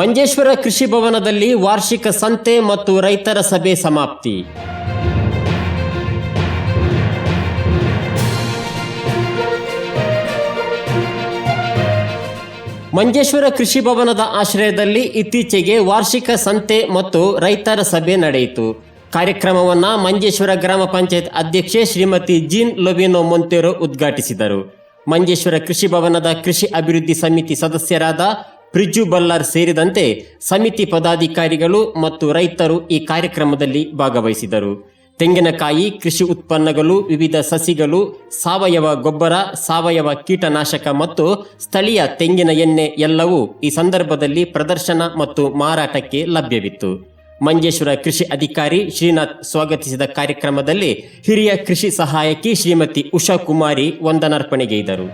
ಮಂಜೇಶ್ವರ ಕೃಷಿ ಭವನದಲ್ಲಿ ವಾರ್ಷಿಕ ಸಂತೆ ಮತ್ತು ರೈತರ ಸಭೆ ಸಮಾಪ್ತಿ. ಮಂಜೇಶ್ವರ ಕೃಷಿ ಭವನದ ಆಶ್ರಯದಲ್ಲಿ ಇತ್ತೀಚೆಗೆ ವಾರ್ಷಿಕ ಸಂತೆ ಮತ್ತು ರೈತರ ಸಭೆ ನಡೆಯಿತು. ಕಾರ್ಯಕ್ರಮವನ್ನು ಮಂಜೇಶ್ವರ ಗ್ರಾಮ ಪಂಚಾಯತ್ ಅಧ್ಯಕ್ಷೆ ಶ್ರೀಮತಿ ಜೀನ್ ಲೊಬಿನೋ ಮೊಂತೇರೋ ಉದ್ಘಾಟಿಸಿದರು. ಮಂಜೇಶ್ವರ ಕೃಷಿ ಭವನದ ಕೃಷಿ ಅಭಿವೃದ್ಧಿ ಸಮಿತಿ ಸದಸ್ಯರಾದ ಪ್ರಿಜು ಬಲ್ಲಾರ್ ಸೇರಿದಂತೆ ಸಮಿತಿ ಪದಾಧಿಕಾರಿಗಳು ಮತ್ತು ರೈತರು ಈ ಕಾರ್ಯಕ್ರಮದಲ್ಲಿ ಭಾಗವಹಿಸಿದರು. ತೆಂಗಿನಕಾಯಿ, ಕೃಷಿ ಉತ್ಪನ್ನಗಳು, ವಿವಿಧ ಸಸಿಗಳು, ಸಾವಯವ ಗೊಬ್ಬರ, ಸಾವಯವ ಕೀಟನಾಶಕ ಮತ್ತು ಸ್ಥಳೀಯ ತೆಂಗಿನ ಎಣ್ಣೆ ಎಲ್ಲವೂ ಈ ಸಂದರ್ಭದಲ್ಲಿ ಪ್ರದರ್ಶನ ಮತ್ತು ಮಾರಾಟಕ್ಕೆ ಲಭ್ಯವಿತ್ತು. ಮಂಜೇಶ್ವರ ಕೃಷಿ ಅಧಿಕಾರಿ ಶ್ರೀನಾಥ್ ಸ್ವಾಗತಿಸಿದ ಕಾರ್ಯಕ್ರಮದಲ್ಲಿ ಹಿರಿಯ ಕೃಷಿ ಸಹಾಯಕಿ ಶ್ರೀಮತಿ ಉಷಾ ಕುಮಾರಿ ವಂದನಾರ್ಪಣೆಗೈದರು.